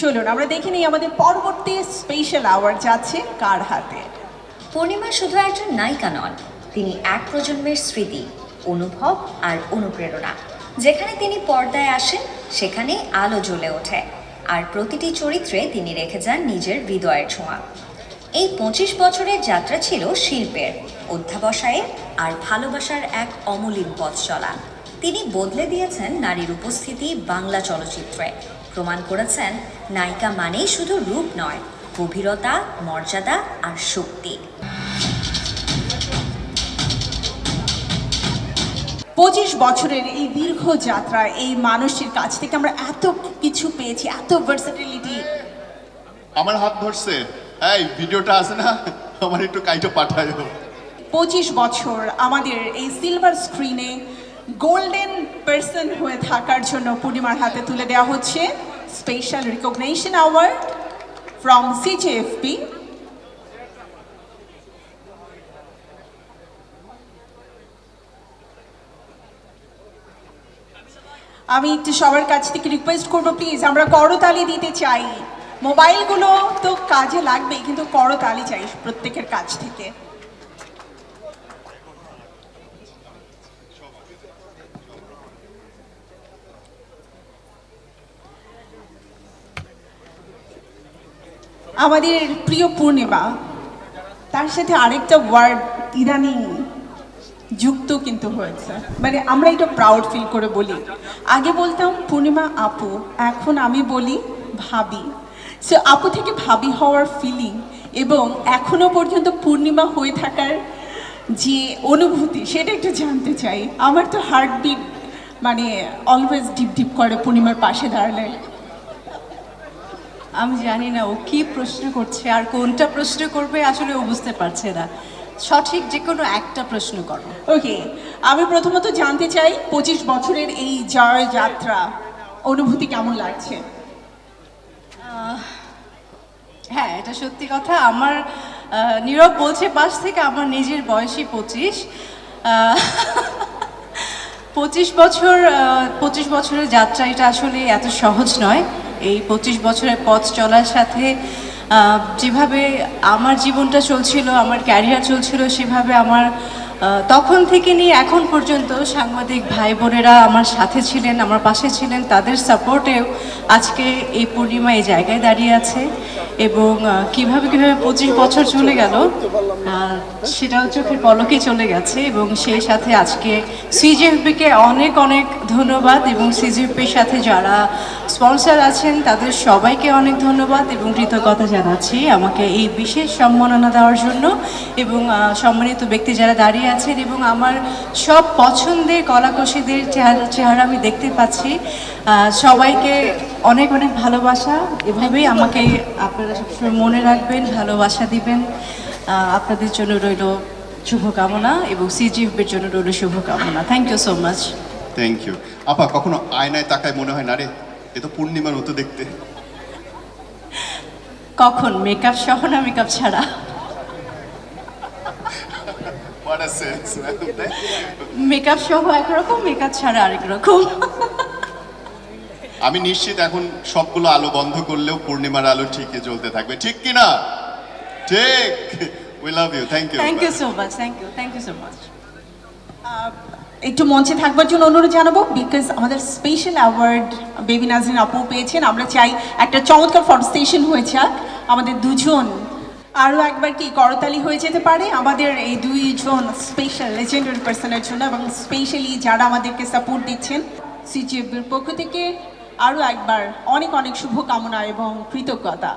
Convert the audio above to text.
চলুন, আমরা দেখে নিই আমাদের পরবর্তী স্পেশাল আওয়ার যাচ্ছে কার হাতে? পূর্ণিমা শুধু একজন নায়িকা নন, তিনি এক প্রজন্মের স্মৃতি, অনুভব আর অনুপ্রেরণা। যেখানে তিনি পর্দায় আসেন, সেখানে আলো জ্বলে ওঠে, আর প্রতিটি চরিত্রে তিনি রেখে যান নিজের হৃদয়ের ছোঁয়া। এই পঁচিশ বছরের যাত্রা ছিল শিল্পের অধ্যাবসায়ের আর ভালোবাসার এক অমলিন পথ চলা। তিনি বদলে দিয়েছেন নারীর উপস্থিতি বাংলা চলচ্চিত্রে। প্রমাণ করেছেন নায়িকা মানেই শুধু রূপ নয় গভীরতা মর্যাদা আর শক্তি। পঁচিশ বছরের এই দীর্ঘ যাত্রা এই মানুষটির কাছ থেকে আমরা এত কিছু পেয়েছি এত ভার্সাটিলিটি আমার হাত ধরছে। এই ভিডিওটা আছে না? আমার একটু কাইটা পাঠায় পঁচিশ বছর আমাদের এই সিলভার স্ক্রিনে গোল্ডেন পার্সন হয়ে থাকার জন্য পূর্ণিমার হাতে তুলে দেওয়া হচ্ছে special recognition award from CJFP. আমি একটু সবার কাছ থেকে রিকোয়েস্ট করব প্লিজ আমরা করতালি দিতে চাই। মোবাইলগুলো তো কাজে লাগবেই, কিন্তু করতালি চাই প্রত্যেকের কাছ থেকে। আমাদের প্রিয় পূর্ণিমা, তার সাথে আরেকটা ওয়ার্ড ইদানিং যুক্ত কিন্তু হয়েছে। মানে আমরা এটা প্রাউড ফিল করে বলি। আগে বলতাম, পূর্ণিমা আপু, এখন আমি বলি ভাবি। সো আপু থেকে ভাবি হওয়ার ফিলিং এবং এখনও পর্যন্ত পূর্ণিমা হয়ে থাকার যে অনুভূতি, সেটা একটু জানতে চাই। আমার তো হার্টবিট মানে অলওয়েজ ডিপ ডিপ করে পূর্ণিমার পাশে দাঁড়ালে। আমি জানি না ও কি প্রশ্ন করছে আর কোনটা প্রশ্ন করবে আসলে ও বুঝতে পারছে না। সঠিক যে কোনো একটা প্রশ্ন করো। ওকে আমি প্রথমত জানতে চাই পঁচিশ বছরের এই জয় যাত্রা অনুভূতি কেমন লাগছে? হ্যাঁ এটা সত্যি কথা। আমার নীরব বলছে পাশ থেকে আমার নিজের বয়সই পঁচিশ। পঁচিশ বছর পঁচিশ বছরের যাত্রা এটা আসলে এত সহজ নয়। এই পঁচিশ বছরের পথ চলার সাথে যেভাবে আমার জীবনটা চলছিল, আমার ক্যারিয়ার চলছিল, সেভাবে আমার তখন থেকে নিয়ে এখন পর্যন্ত সাংবাদিক ভাই বোনেরা আমার সাথে ছিলেন, আমার পাশে ছিলেন, তাদের সাপোর্টেও আজকে এই পূর্ণিমা এই জায়গায় দাঁড়িয়ে আছে। এবং কীভাবে কীভাবে পঁচিশ বছর চলে গেল সেটাও চোখের পলকে চলে গেছে এবং সেই সাথে আজকে সিজিএফবিকে অনেক অনেক ধন্যবাদ এবং সিজিএফবির সাথে যারা স্পন্সর আছেন, তাদের সবাইকে অনেক ধন্যবাদ এবং কৃতজ্ঞতা জানাচ্ছি আমাকে এই বিশেষ সম্মাননা দেওয়ার জন্য এবং সম্মানিত ব্যক্তি যারা দাঁড়িয়ে আছেন এবং আমার সব পছন্দের কলাকুশীদের চেহারা আমি দেখতে পাচ্ছি। সবাইকে অনেক অনেক ভালোবাসা। এভাবেই আমাকে আপনারা সবসময় মনে রাখবেন ভালোবাসা দিবেন। আপনাদের জন্য রইল শুভকামনা এবং সিজিএফবির জন্য রইল শুভকামনা। Thank you so much thank you আপা কখনো আয়নায় তাকায় মনে হয় না রে এ তো পূর্ণিমার মতো দেখতে। কখন? মেকআপ সহ না মেকআপ ছাড়া. মেকআপ সহ একরকম মেকআপ ছাড়া আরেক রকম। আমি নিশ্চিত এখন সবগুলো আলো বন্ধ করলেও পূর্ণিমার আলো ঠিকই জ্বলতে থাকবে। ঠিক কি না ঠিক we love you thank you thank you so much thank you thank you so much একটু মঞ্চে থাকবার জন্য অনুরোধ জানাব বিকজ আমাদের স্পেশাল অ্যাওয়ার্ড বেবি নাজরিন আপু পেয়েছেন। আমরা চাই একটা চমৎকার ফটো স্টেশন হয়ে যাক। আমাদের দুজন আরও একবার কি করতালি হয়ে যেতে পারে? আমাদের এই দুইজন স্পেশাল লেজেন্ডারি পার্সনের জন্য এবং স্পেশালি যারা আমাদেরকে সাপোর্ট দিচ্ছেন সিজিএফের পক্ষ থেকে আরও একবার অনেক অনেক শুভকামনা এবং কৃতজ্ঞতা।